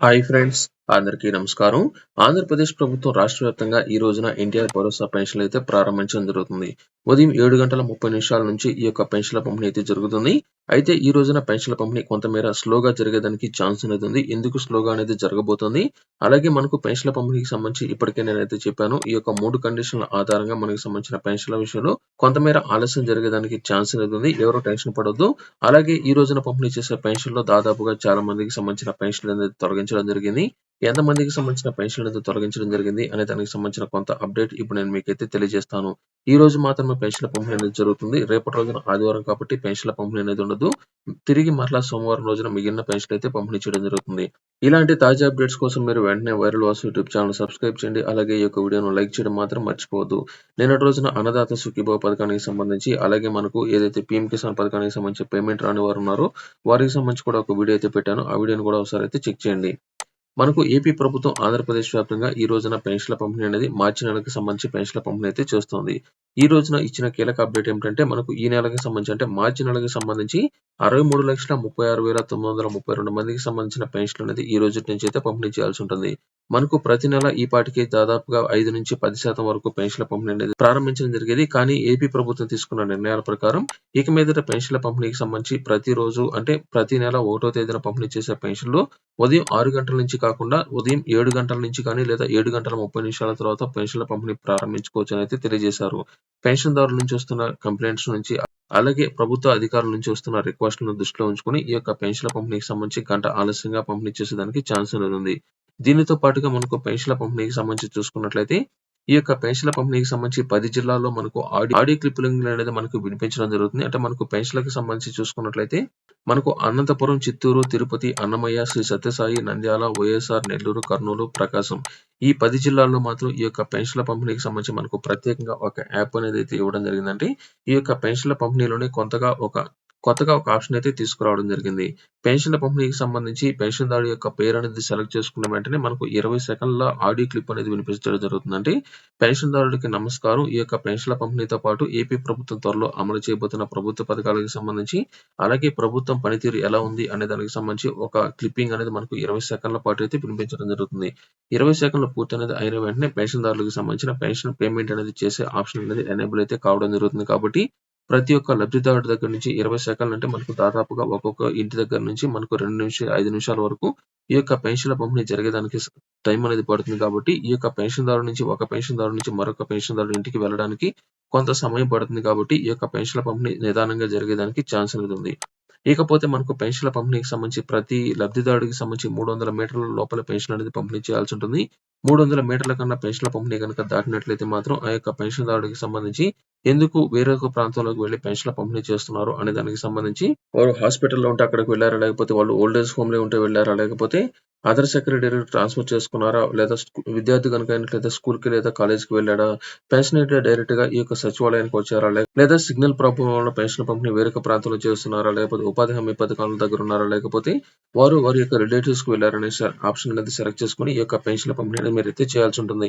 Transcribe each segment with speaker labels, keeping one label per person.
Speaker 1: Hi friends అందరికీ నమస్కారం. ఆంధ్రప్రదేశ్ ప్రభుత్వం రాష్ట్ర వ్యాప్తంగా ఈ రోజున ఎన్టీఆర్ భరోసా పెన్షన్లు అయితే ప్రారంభించడం జరుగుతుంది. ఉదయం ఏడు గంటల ముప్పై నిమిషాల నుంచి ఈ యొక్క పెన్షన్ల పంపిణీ అయితే జరుగుతుంది. అయితే ఈ రోజున పెన్షన్ల పంపిణీ కొంతమేర స్లోగా జరిగేదానికి ఛాన్స్ అనేది ఉంది. ఎందుకు స్లోగా అనేది జరగబోతుంది? అలాగే మనకు పెన్షన్ల పంపిణీకి సంబంధించి ఇప్పటికే నేనైతే చెప్పాను ఈ యొక్క మూడు కండిషన్ల ఆధారంగా మనకు సంబంధించిన పెన్షన్ల విషయంలో కొంతమేర ఆలస్యం జరిగేదానికి ఛాన్స్ అనేది ఉంది. ఎవరో టెన్షన్ పడొద్దు. అలాగే ఈ రోజున పంపిణీ చేసే పెన్షన్లో దాదాపుగా చాలా మందికి సంబంధించిన పెన్షన్లు అనేది తొలగించడం జరిగింది. ఎంతమందికి సంబంధించిన పెన్షన్ అనేది తొలగించడం జరిగింది అనే దానికి సంబంధించిన కొంత అప్డేట్ ఇప్పుడు నేను మీకైతే తెలియజేస్తాను. ఈ రోజు మాత్రమే పెన్షన్ల పంపిణీ అనేది జరుగుతుంది. రేపటి రోజున ఆదివారం కాబట్టి పెన్షన్ల పంపిణీ అనేది ఉండదు. తిరిగి మరలా సోమవారం రోజున మిగిలిన పెన్షన్ అయితే పంపిణీ చేయడం జరుగుతుంది. ఇలాంటి తాజా అప్డేట్స్ కోసం మీరు వెంటనే viral Vasu YouTube channel subscribe చేయండి. అలాగే ఈ యొక్క వీడియోను లైక్ చేయడం మాత్రం మర్చిపోవద్దు. నిన్నటి రోజున అన్నదాత సుఖీభావ పథకానికి సంబంధించి అలాగే మనకు ఏదైతే పీఎం కిసాన్ పథకానికి సంబంధించి పేమెంట్ రాని వారు ఉన్నారో వారికి సంబంధించి కూడా ఒక వీడియో అయితే పెట్టాను. ఆ వీడియోని కూడా ఒకసారి అయితే చెక్ చేయండి. మనకు ఏపీ ప్రభుత్వం ఆంధ్రప్రదేశ్ వ్యాప్తంగా ఈ రోజున పెన్షన్ల పంపిణీ అనేది మార్చి నెలకు సంబంధించి పెన్షన్ల పంపిణీ అయితే చేస్తోంది. ఈ రోజున ఇచ్చిన కీలక అప్డేట్ ఏమిటంటే మనకు ఈ నెలకి సంబంధించి అంటే మార్చి నెలకి సంబంధించి అరవై మూడు లక్షల ముప్పై ఆరు వేల తొమ్మిది వందల ముప్పై రెండు మందికి సంబంధించిన పెన్షన్ అనేది ఈ రోజు నుంచి అయితే పంపిణీ చేయాల్సి ఉంటుంది. మనకు ప్రతి నెల ఈ పాటికి దాదాపుగా ఐదు నుంచి పది శాతం వరకు పెన్షన్ల పంపిణీ అనేది ప్రారంభించడం జరిగేది. కానీ ఏపీ ప్రభుత్వం తీసుకున్న నిర్ణయాల ప్రకారం ఇక మీదట పెన్షన్ల పంపిణీకి సంబంధించి ప్రతి రోజు అంటే ప్రతి నెల ఒకటో తేదీన పంపిణీ చేసే పెన్షన్లు ఉదయం ఆరు గంటల నుంచి కాకుండా ఉదయం ఏడు గంటల నుంచి కానీ లేదా ఏడు గంటల ముప్పై నిమిషాల తర్వాత పెన్షన్ల పంపిణీ ప్రారంభించుకోవచ్చు అని అయితే తెలియజేశారు. పెన్షన్దారుల నుంచి వస్తున్న కంప్లైంట్స్ నుంచి అలాగే ప్రభుత్వ అధికారుల నుంచి వస్తున్న రిక్వెస్ట్లను దృష్టిలో ఉంచుకుని ఈ యొక్క పెన్షన్ల పంపిణీకి సంబంధించి గంట ఆలస్యంగా పంపిణీ చేసేదానికి ఛాన్స్ ఉంది. దీనితో పాటుగా మనకు పెన్షన్ల పంపిణీకి సంబంధించి చూసుకున్నట్లయితే ఈ యొక్క పెన్షన్ల పంపిణీకి సంబంధించి పది జిల్లాల్లో మనకు ఆడియో ఆడియో క్లిప్పింగ్ అనేది మనకు వినిపించడం జరుగుతుంది. అంటే మనకు పెన్షన్లకు సంబంధించి చూసుకున్నట్లయితే మనకు అనంతపురం చిత్తూరు తిరుపతి అన్నమయ్య శ్రీ సత్యసాయి నంద్యాల వైఎస్ఆర్ నెల్లూరు కర్నూలు ప్రకాశం ఈ పది జిల్లాల్లో మాత్రం ఈ యొక్క పెన్షన్ల పంపిణీకి సంబంధించి మనకు ప్రత్యేకంగా ఒక యాప్ అనేది అయితే ఇవ్వడం జరిగిందంటే ఈ యొక్క పెన్షన్ల పంపిణీలోనే కొంతగా ఒక కొత్తగా ఒక ఆప్షన్ అయితే తీసుకురావడం జరిగింది. పెన్షన్ల పంపిణీకి సంబంధించి పెన్షన్దారు యొక్క పేరు అనేది సెలెక్ట్ చేసుకున్న వెంటనే మనకు ఇరవై సెకండ్ల ఆడియో క్లిప్ అనేది వినిపించడం జరుగుతుందంటే పెన్షన్దారుడికి నమస్కారం. ఈ యొక్క పెన్షన్ల పంపిణీతో పాటు ఏపీ ప్రభుత్వం త్వరలో అమలు చేయబోతున్న ప్రభుత్వ పథకాలకు సంబంధించి అలాగే ప్రభుత్వం పనితీరు ఎలా ఉంది అనే దానికి సంబంధించి ఒక క్లిప్పింగ్ అనేది మనకు ఇరవై సెకండ్ల పాటు అయితే వినిపించడం జరుగుతుంది. ఇరవై సెకండ్ల పూర్తి అనేది అయిన వెంటనే పెన్షన్దారులకు సంబంధించిన పెన్షన్ పేమెంట్ అనేది చేసే ఆప్షన్ అనేది ఎనేబుల్ అయితే కావడం జరుగుతుంది కాబట్టి ప్రతి ఒక్క లబ్ధిదారుడి దగ్గర నుంచి ఇరవై శాఖలు అంటే మనకు దాదాపుగా ఒక్కొక్క ఇంటి దగ్గర నుంచి మనకు రెండు నిమిషాలు ఐదు నిమిషాల వరకు ఈ యొక్క పెన్షన్ల పంపిణీ జరిగేదానికి టైం అనేది పడుతుంది కాబట్టి ఈ యొక్క పెన్షన్దారు నుంచి ఒక పెన్షన్దారు నుంచి మరొక పెన్షన్దారు ఇంటికి వెళ్ళడానికి కొంత సమయం పడుతుంది కాబట్టి ఈ యొక్క పెన్షన్ల పంపిణీ నిదానంగా జరిగేదానికి ఛాన్స్ అనేది ఉంది. ఇకపోతే మనకు పెన్షన్ల పంపిణీకి సంబంధించి ప్రతి లబ్ధిదారుడికి సంబంధించి మూడు వందల మీటర్ల లోపల పెన్షన్ అనేది పంపిణీ చేయాల్సి ఉంటుంది. మూడు వందల మీటర్ల కన్నా పెన్షన్ల పంపిణీ కనుక దాటినట్లయితే మాత్రం ఆ యొక్క పెన్షన్దారుడికి సంబంధించి ఎందుకు వేరొక ప్రాంతంలోకి వెళ్ళి పెన్షన్ల పంపిణీ చేస్తున్నారు అనే దానికి సంబంధించి వారు హాస్పిటల్లో ఉంటే అక్కడికి వెళ్ళారా? లేకపోతే వాళ్ళు ఓల్డ్ ఏజ్ హోమ్లో ఉంటే వెళ్ళారా? లేకపోతే అదర్ సెక్రటరీ ట్రాన్స్ఫర్ చేసుకున్నారా? లేదా విద్యార్థి కనుక అయినట్లయితే స్కూల్కి లేదా కాలేజ్కి వెళ్ళాడా? పెన్షన్ డైరెక్ట్గా ఈ యొక్క సచివాలయానికి వచ్చారా? లేదా సిగ్నల్ ప్రాబ్లం వల్ల పెన్షన్ పంపిణీ వేరొక ప్రాంతంలో చేస్తున్నారా? లేకపోతే ఉపాధి హామీ పథకాల దగ్గర ఉన్నారా? లేకపోతే వారు వారి యొక్క రిలేటివ్స్కు వెళ్ళారనే ఆప్షన్ అనేది సెలెక్ట్ చేసుకుని ఈ యొక్క పెన్షన్ల పంపిణీ అనేది మీరు అయితే చేయాల్సి ఉంటుంది.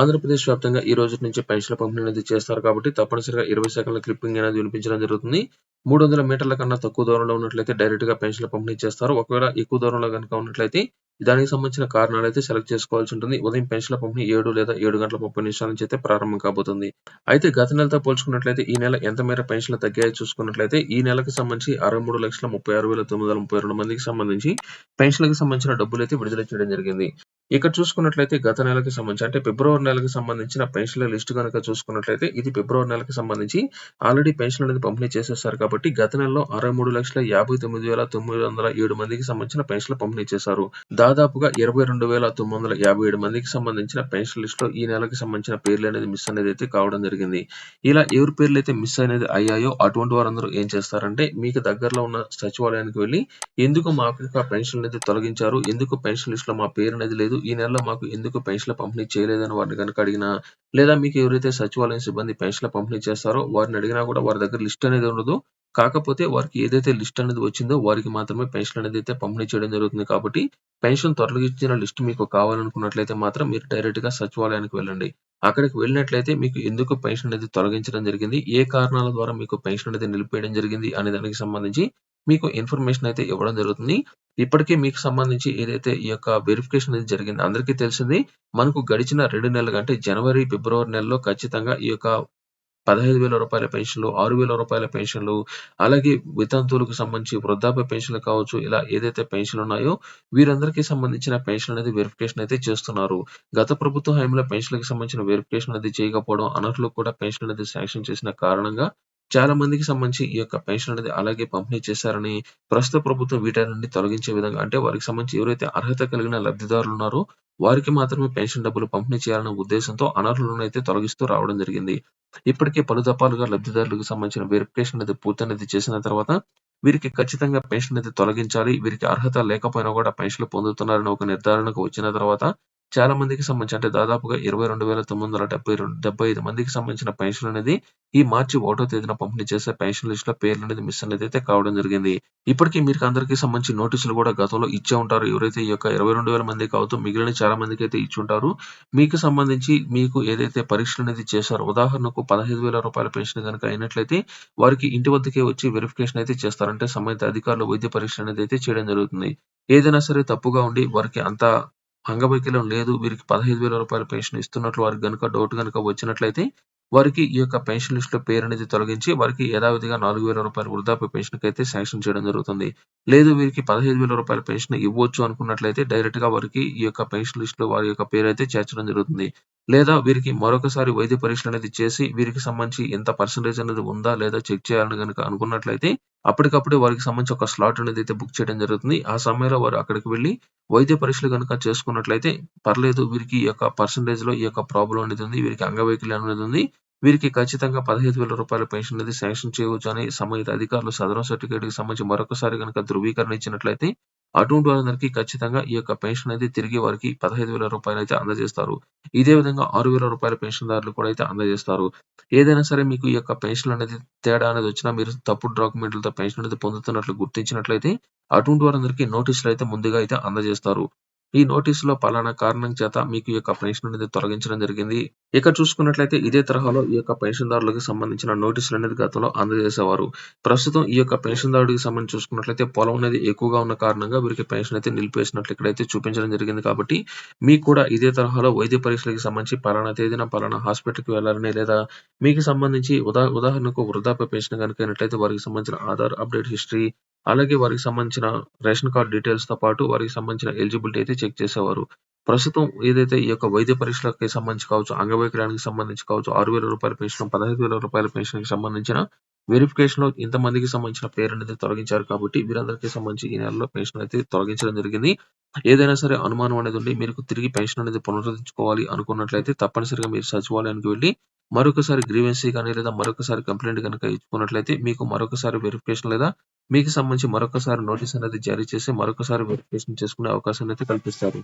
Speaker 1: ఆంధ్రప్రదేశ్ వ్యాప్తంగా ఈ రోజు నుంచి పెన్షన్ల పంపిణీ అనేది చేస్తారు కాబట్టి తప్పనిసరిగా ఇరవై సెకండ్ల క్లిప్పింగ్ అనేది వినిపించడం జరుగుతుంది. మూడు వందల మీటర్ల కన్నా తక్కువ దూరంలో ఉన్నట్లయితే డైరెక్ట్గా పెన్షన్ల పంపిణీ చేస్తారు. ఒకవేళ ఎక్కువ దూరంలో కనుక ఉన్నట్లయితే దానికి సంబంధించిన కారణాలు అయితే సెలెక్ట్ చేసుకోవాల్సి ఉంటుంది. ఉదయం పెన్షన్ల పంపిణీ ఏడు లేదా ఏడు గంటల ముప్పై నిమిషాల నుంచి అయితే ప్రారంభం కాబోతుంది. అయితే గత నెలతో పోల్చుకున్నట్లయితే ఈ నెల ఎంత మేర పెన్షన్లు తగ్గాయో చూసుకున్నట్లయితే ఈ నెలకు సంబంధించి అరవై మూడు లక్షల ముప్పై ఆరు వేల తొమ్మిది వందల ముప్పై రెండు మందికి సంబంధించి పెన్షన్లకు సంబంధించిన డబ్బులు అయితే విడుదల చేయడం జరిగింది. ఇక్కడ చూసుకున్నట్లయితే గత నెలకి సంబంధించి అంటే ఫిబ్రవరి నెలకు సంబంధించిన పెన్షన్ల లిస్ట్ కనుక చూసుకున్నట్లయితే ఇది ఫిబ్రవరి నెలకు సంబంధించి ఆల్రెడీ పెన్షన్ అనేది పంపిణీ చేసేసారు కాబట్టి గత నెలలో అరవై మూడు లక్షల యాభై తొమ్మిది వేల తొమ్మిది వందల ఏడు మందికి సంబంధించిన పెన్షన్లు పంపిణీ చేశారు. దాదాపుగా ఇరవై రెండు వేల తొమ్మిది వందల యాభై ఏడు మందికి సంబంధించిన పెన్షన్ లిస్ట్లో ఈ నెలకి సంబంధించిన పేర్లు అనేది మిస్ అనేది అయితే కావడం జరిగింది. ఇలా ఎవరి పేర్లు అయితే మిస్ అనేది అయ్యాయో అటువంటి వారందరూ ఏం చేస్తారంటే మీకు దగ్గరలో ఉన్న సచివాలయానికి వెళ్ళి ఎందుకు మాకు పెన్షన్ అనేది తొలగించారు? ఎందుకు పెన్షన్ లిస్ట్లో మా పేరు అనేది లేదు? ఈ నెలలో మాకు ఎందుకు పెన్షన్ల పంపిణీ చేయలేదని వారిని కనుక అడిగినా లేదా మీకు ఎవరైతే సచివాలయం సిబ్బంది పెన్షన్ల పంపిణీ చేస్తారో వారిని అడిగినా కూడా వారి దగ్గర లిస్ట్ అనేది ఉండదు. కాకపోతే వారికి ఏదైతే లిస్ట్ అనేది వచ్చిందో వారికి మాత్రమే పెన్షన్ అనేది అయితే పంపిణీ చేయడం జరుగుతుంది. కాబట్టి పెన్షన్ తొలగించిన లిస్ట్ మీకు కావాలనుకున్నట్లయితే మాత్రం మీరు డైరెక్ట్గా సచివాలయానికి వెళ్ళండి. అక్కడికి వెళ్ళినట్లయితే మీకు ఎందుకు పెన్షన్ అనేది తొలగించడం జరిగింది? ఏ కారణాల ద్వారా మీకు పెన్షన్ అనేది నిలిపేయడం జరిగింది? అనే దానికి సంబంధించి మీకు ఇన్ఫర్మేషన్ అయితే ఇవ్వడం జరుగుతుంది. ఇప్పటికే మీకు సంబంధించి ఏదైతే ఈ యొక్క వెరిఫికేషన్ అనేది జరిగింది అందరికీ తెలిసింది. మనకు గడిచిన రెండు నెలలు అంటే జనవరి, ఫిబ్రవరి నెలలో ఖచ్చితంగా ఈ యొక్క పదహైదు వేల రూపాయల పెన్షన్‌లు, ఆరు వేల రూపాయల పెన్షన్‌లు, అలాగే వితంతువులకు సంబంధించి వృద్ధాప్య పెన్షన్‌లు కావచ్చు, ఇలా ఏదైతే పెన్షన్లు ఉన్నాయో వీరందరికీ సంబంధించిన పెన్షన్ అనేది వెరిఫికేషన్ అయితే చేస్తున్నారు. గత ప్రభుత్వ హయాంలో పెన్షన్లకు సంబంధించిన వెరిఫికేషన్ అనేది చేయకపోవడం, అనర్హులకు కూడా పెన్షన్ అనేది శాంక్షన్ చేసిన కారణంగా చాలా మందికి సంబంధించి ఈ యొక్క పెన్షన్ అనేది అలాగే పంపిణీ చేశారని, ప్రస్తుత ప్రభుత్వం వీటన్నిటిని తొలగించే విధంగా అంటే వారికి సంబంధించి ఎవరైతే అర్హత కలిగిన లబ్ధిదారులు ఉన్నారో వారికి మాత్రమే పెన్షన్ డబ్బులు పంపిణీ చేయాలనే ఉద్దేశంతో అనర్హులను అయితే తొలగిస్తూ రావడం జరిగింది. ఇప్పటికే పలు దఫాలుగా లబ్ధిదారులకు సంబంధించిన వెరిఫికేషన్ అనేది పూర్తనేది చేసిన తర్వాత వీరికి ఖచ్చితంగా పెన్షన్ అనేది తొలగించాలి. వీరికి అర్హత లేకపోయినా కూడా పెన్షన్‌లు పొందుతున్నారని ఒక నిర్ధారణకు వచ్చిన తర్వాత చాలా మందికి సంబంధించి అంటే దాదాపుగా 22,972 మందికి సంబంధించిన పెన్షన్ అనేది ఈ మార్చి ఒకటో తేదీన పంపిణీ చేసే పెన్షన్ పేర్లు అనేది మిస్ అనేది అయితే కావడం జరిగింది. ఇప్పటికీ మీరు అందరికీ సంబంధించి నోటీసులు కూడా గతంలో ఇచ్చే ఉంటారు. ఎవరైతే ఈ యొక్క 22,000 మంది కావచ్చు మిగిలిన చాలా మందికి అయితే ఇచ్చి ఉంటారు మీకు సంబంధించి మీకు ఏదైతే పరీక్షలు అనేది చేశారో ఉదాహరణకు పదహైదు వేల రూపాయల పెన్షన్ కనుక అయినట్లయితే వారికి ఇంటి వద్దకే వచ్చి వెరిఫికేషన్ అయితే చేస్తారంటే సంబంధిత అధికారులు వైద్య పరీక్ష అనేది అయితే చేయడం జరుగుతుంది. ఏదైనా సరే తప్పుగా ఉండి వారికి అంత అంగవైకల్యం లేదు. వీరికి పదహైదు వేల రూపాయల పెన్షన్ ఇస్తున్నట్లు వారికి గనుక డౌట్ కనుక వచ్చినట్లయితే వారికి ఈ యొక్క పెన్షన్ లిస్ట్లో పేరు అనేది తొలగించి వారికి యథావిధిగా రూ. 4,000 వృద్ధాప్య పెన్షన్ అయితే శాంక్షన్ చేయడం జరుగుతుంది. లేదు వీరికి పదహైదు వేల రూపాయల పెన్షన్ ఇవ్వచ్చు అనుకున్నట్లయితే డైరెక్ట్‌గా వారికి ఈ యొక్క పెన్షన్ లిస్ట్‌లో వారి యొక్క పేరు అయితే చేర్చడం జరుగుతుంది. లేదా వీరికి మరొకసారి వైద్య పరీక్షలు అనేది చేసి వీరికి సంబంధించి ఎంత పర్సెంటేజ్ అనేది ఉందా లేదా చెక్ చేయాలని గనుక అనుకున్నట్లయితే అప్పటికప్పుడే వారికి సంబంధించి ఒక స్లాట్ అనేది అయితే బుక్ చేయడం జరుగుతుంది. ఆ సమయంలో వారు అక్కడికి వెళ్ళి వైద్య పరీక్షలు గనుక చేసుకున్నట్లయితే పర్లేదు వీరికి ఈ యొక్క పర్సెంటేజ్‌లో ఈ యొక్క ప్రాబ్లం అనేది ఉంది. వీరికి అంగవైకల్యం అనేది ఉంది. వీరికి ఖచ్చితంగా రూ. 15,000 పెన్షన్ అనేది శాంక్షన్ చేయవచ్చు అని సంబంధిత అధికారులు సదరం సర్టిఫికేట్‌కి సంబంధించి మరొకసారి కనుక ధృవీకరణ ఇచ్చినట్లయితే అటువంటి వారందరికీ ఖచ్చితంగా ఈ యొక్క పెన్షన్ అనేది తిరిగి వారికి పదహైదు వేల రూపాయలు అయితే అందజేస్తారు. ఇదే విధంగా రూ. 6,000 పెన్షన్‌దారులు కూడా అయితే అందజేస్తారు. ఏదైనా సరే మీకు ఈ యొక్క పెన్షన్ అనేది తేడా అనేది వచ్చినా మీరు తప్పుడు డాక్యుమెంట్‌లతో పెన్షన్ అనేది పొందుతున్నట్లు గుర్తించినట్లయితే అటువంటి వారందరికీ నోటీసులు అయితే ముందుగా అయితే అందజేస్తారు. ఈ నోటీసులో పలానా కారణం చేత మీకు ఈ యొక్క పెన్షన్ అనేది తొలగించడం జరిగింది. ఇక చూసుకున్నట్లయితే ఇదే తరహాలో ఈ యొక్క పెన్షన్‌దారులకు సంబంధించిన నోటీసులు అనేది గతంలో అందజేసేవారు. ప్రస్తుతం ఈ యొక్క పెన్షన్‌దారుడికి సంబంధించి చూసుకున్నట్లయితే పొలం అనేది ఎక్కువగా ఉన్న కారణంగా వీరికి పెన్షన్ అయితే నిలిపేసినట్లు ఇక్కడైతే చూపించడం జరిగింది కాబట్టి మీకు కూడా ఇదే తరహాలో వైద్య పరీక్షలకు సంబంధించి పలానా తేదీన పలానా హాస్పిటల్‌కి వెళ్ళాలని లేదా మీకు సంబంధించి ఉదా ఉదాహరణకు వృద్ధాప్య పెన్షన్ కనుక అయినట్లయితే వారికి సంబంధించిన ఆధార్ అప్డేట్ హిస్టరీ అలాగే వారికి సంబంధించిన రేషన్ కార్డ్ డీటెయిల్స్‌తో పాటు వారికి సంబంధించిన ఎలిజిబిలిటీ అయితే చెక్ చేసేవారు. ప్రస్తుతం ఏదైతే ఈ యొక్క వైద్య పరీక్షలకి సంబంధించి కావచ్చు, అంగవైకల్యానికి సంబంధించి కావచ్చు, ఆరు వేల రూపాయల పెన్షన్, రూ. 15,000 పెన్షన్‌కి సంబంధించిన వెరిఫికేషన్‌లో ఇంతమందికి సంబంధించిన పేరు అనేది తొలగించారు కాబట్టి వీరందరికీ సంబంధించి ఈ నెలలో పెన్షన్ అయితే తొలగించడం జరిగింది. ఏదైనా సరే అనుమానం అనేది ఉండి మీకు తిరిగి పెన్షన్ అనేది పునరుద్ధరించుకోవాలి అనుకున్నట్లయితే తప్పనిసరిగా మీరు సచివాలయానికి వెళ్ళి మరొకసారి గ్రీవెన్సీ కానీ లేదా మరొకసారి కంప్లైంట్ కనుక ఇచ్చుకున్నట్లయితే మీకు మరొకసారి వెరిఫికేషన్ లేదా మీకు సంబంధించి మరొకసారి నోటీస్ అనేది జారీ చేసి మరొకసారి వెరిఫికేషన్ చేసుకునే అవకాశాన్ని అయితే కల్పిస్తారు.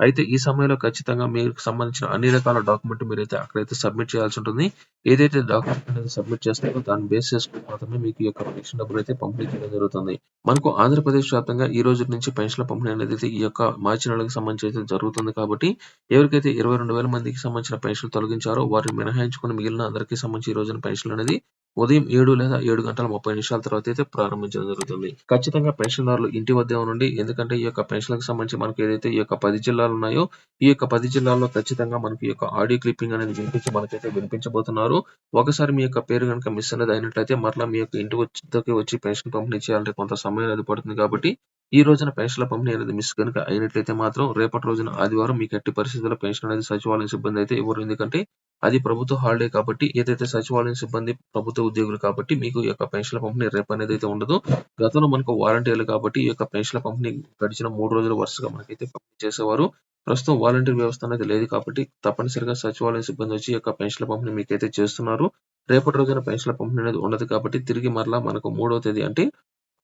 Speaker 1: అయితే ఈ సమయంలో ఖచ్చితంగా మీకు సంబంధించిన అన్ని రకాల డాక్యుమెంట్ మీరైతే అక్కడైతే సబ్మిట్ చేయాల్సి ఉంటుంది. ఏదైతే డాక్యుమెంట్ అనేది సబ్మిట్ చేస్తారో దాన్ని బేస్ చేసుకుని మాత్రమే మీకు ఈ యొక్క పెన్షన్ డబ్బులైతే పంపిణీ చేయడం జరుగుతుంది. మనకు ఆంధ్రప్రదేశ్ వ్యాప్తంగా ఈ రోజు నుంచి పెన్షన్‌ల పంపిణీ అనేది అయితే ఈ యొక్క మార్చి నెలకు సంబంధించి అయితే జరుగుతుంది కాబట్టి ఎవరికైతే 22,000 మందికి సంబంధించిన పెన్షన్‌లు తొలగించారో వారిని మినహాయించుకొని మిగిలిన అందరికీ సంబంధించి ఈ రోజున పెన్షన్ అనేది ఉదయం ఏడు లేదా ఏడు గంటల 30 నిమిషాల తర్వాత అయితే ప్రారంభించడం జరుగుతుంది. ఖచ్చితంగా పెన్షన్‌దారులు ఇంటి వద్ద ఉండండి. ఎందుకంటే ఈ యొక్క పెన్షన్‌లకు సంబంధించి మనకు ఏదైతే ఈ యొక్క పది జిల్లాలు ఉన్నాయో ఈ యొక్క పది జిల్లాల్లో ఖచ్చితంగా మనకి ఈ యొక్క ఆడియో క్లిప్పింగ్ అనేది వినిపించి మనకైతే వినిపించబోతున్నారు. ఒకసారి మీ యొక్క పేరు గనుక మిస్ అనేది అయినట్లయితే మరలా మీ యొక్క ఇంటి వచ్చి వచ్చి పెన్షన్ పంపిణీ చేయాలంటే కొంత సమయం అనేది పడుతుంది కాబట్టి ఈ రోజున పెన్షన్‌ల పంపిణీ అనేది మిస్ కనుక అయినట్లయితే మాత్రం రేపటి రోజున ఆదివారం మీకు ఎట్టి పరిస్థితుల్లో పెన్షన్ అనేది సచివాలయం సిబ్బంది అయితే ఇవ్వరు. ఎందుకంటే అది ప్రభుత్వ హాలిడే కాబట్టి ఏదైతే సచివాలయం సిబ్బంది ప్రభుత్వ ఉద్యోగులు కాబట్టి మీకు ఈ యొక్క పెన్షన్‌ల పంపిణీ రేపు అనేది అయితే ఉండదు. గతంలో మనకు వాలంటీర్లు కాబట్టి ఈ యొక్క పెన్షన్‌ల పంపిణీ గడిచిన మూడు రోజులు వరుసగా మనకైతే పంపిణీ చేసేవారు. ప్రస్తుతం వాలంటీర్ వ్యవస్థ అనేది లేదు కాబట్టి తప్పనిసరిగా సచివాలయం సిబ్బంది వచ్చి ఈ యొక్క పెన్షన్‌ల పంపిణీ మీకైతే చేస్తున్నారు. రేపటి రోజున పెన్షన్‌ల పంపిణీ అనేది ఉండదు కాబట్టి తిరిగి మరలా మనకు మూడో తేదీ అంటే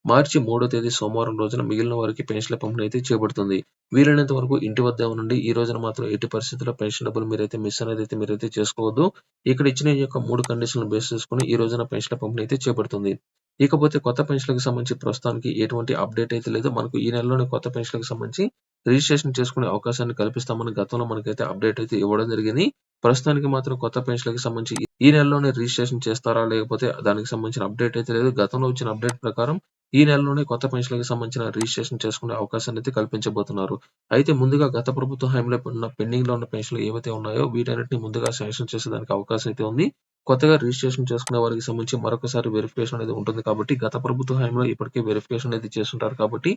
Speaker 1: మార్చి మూడో తేదీ సోమవారం రోజున మిగిలిన వారికి పెన్షన్‌ల పంపిణీ అయితే చేపడుతుంది వీలైనంత వరకు ఇంటి వద్ద ఉండండి. ఈ రోజున మాత్రం ఎట్టి పరిస్థితుల్లో పెన్షన్ డబ్బులు మీరైతే మిస్ అనేది అయితే మీరైతే చేసుకోవద్దు. ఇక్కడ ఇచ్చిన ఈ యొక్క మూడు కండిషన్లు బేస్ చేసుకొని ఈ రోజున పెన్షన్‌ల పంపిణీ అయితే చేపడుతుంది ఇకపోతే కొత్త పెన్షన్‌లకు సంబంధించి ప్రస్తుతానికి ఎటువంటి అప్డేట్ అయితే లేదు. మనకు ఈ నెలలోనే కొత్త పెన్షన్‌లకు సంబంధించి రిజిస్ట్రేషన్ చేసుకునే అవకాశాన్ని కల్పిస్తామని గతంలో మనకైతే అప్డేట్ అయితే ఇవ్వడం జరిగింది. ప్రస్తుతానికి మాత్రం కొత్త పెన్షన్‌లకి సంబంధించి ఈ నెలలోనే రిజిస్ట్రేషన్ చేస్తారా? లేకపోతే దానికి సంబంధించిన అప్డేట్ అయితే లేదు. గతంలో వచ్చిన అప్డేట్ ప్రకారం ఈ నెలలోనే కొత్త పెన్షన్లకు సంబంధించిన రిజిస్ట్రేషన్ చేసుకునే అవకాశాన్నయితే కల్పించబోతున్నారు. అయితే ముందుగా గత ప్రభుత్వ హయాంలో ఉన్న పెండింగ్లో ఉన్న పెన్షన్‌లు ఏవైతే ఉన్నాయో వీటన్నిటిని ముందుగా శాంక్షన్ చేసేదానికి అవకాశం అయితే ఉంది. కొత్తగా రిజిస్ట్రేషన్ చేసుకునే వారికి సంబంధించి మరొకసారి వెరిఫికేషన్ అనేది ఉంటుంది కాబట్టి గత ప్రభుత్వ హయాంలో ఇప్పటికే వెరిఫికేషన్ అనేది చేస్తుంటారు కాబట్టి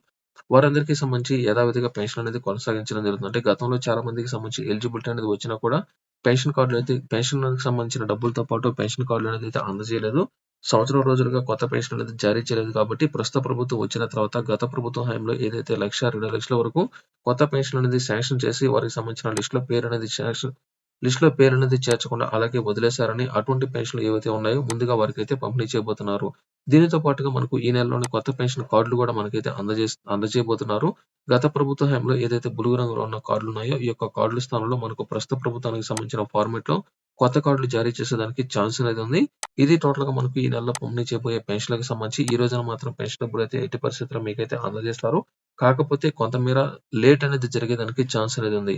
Speaker 1: వారందరికీ సంబంధించి యథావిధిగా పెన్షన్ అనేది కొనసాగించడం జరుగుతుంది. అంటే గతంలో చాలా మందికి సంబంధించి ఎలిజిబిలిటీ అనేది వచ్చినా కూడా పెన్షన్ కార్డులయితే పెన్షన్‌కి సంబంధించిన డబ్బులతో పాటు పెన్షన్ కార్డులనేది అయితే అందజేయలేదు. సంవత్సరం రోజులుగా కొత్త పెన్షన్ అనేది జారీ చేయలేదు కాబట్టి ప్రస్తుత ప్రభుత్వం వచ్చిన తర్వాత గత ప్రభుత్వ హయాంలో ఏదైతే లక్ష రెండు లక్షల వరకు కొత్త పెన్షన్ అనేది శాంక్షన్ చేసి వారికి సంబంధించిన లిస్టులో పేరు అనేది శాంక్షన్ లిస్టులో పేరు అనేది చేర్చకుండా అలాగే వదిలేశారని అటువంటి పెన్షన్‌లు ఏవైతే ఉన్నాయో ముందుగా వారికి అయితే పంపిణీ చేయబోతున్నారు. దీనితో పాటుగా మనకు ఈ నెలలోని కొత్త పెన్షన్ కార్డులు కూడా మనకైతే అందజే అందజేయబోతున్నారు. గత ప్రభుత్వ హయాంలో ఏదైతే బులుగు రంగులో ఉన్న కార్డులున్నాయో ఈ యొక్క కార్డుల స్థానంలో మనకు ప్రస్తుత ప్రభుత్వానికి సంబంధించిన ఫార్మాట్‌లో కొత్త కార్డులు జారీ చేసేదానికి ఛాన్స్ అనేది ఉంది. ఇది టోటల్గా మనకు ఈ నెలలో పంపిణీ చేయబోయే పెన్షన్లకు సంబంధించి ఈ రోజున మాత్రం పెన్షన్ అయితే ఎట్టి పరిస్థితిలో మీకైతే అందజేస్తారు. కాకపోతే కొంతమేర లేట్ అనేది జరిగేదానికి ఛాన్స్ అనేది ఉంది.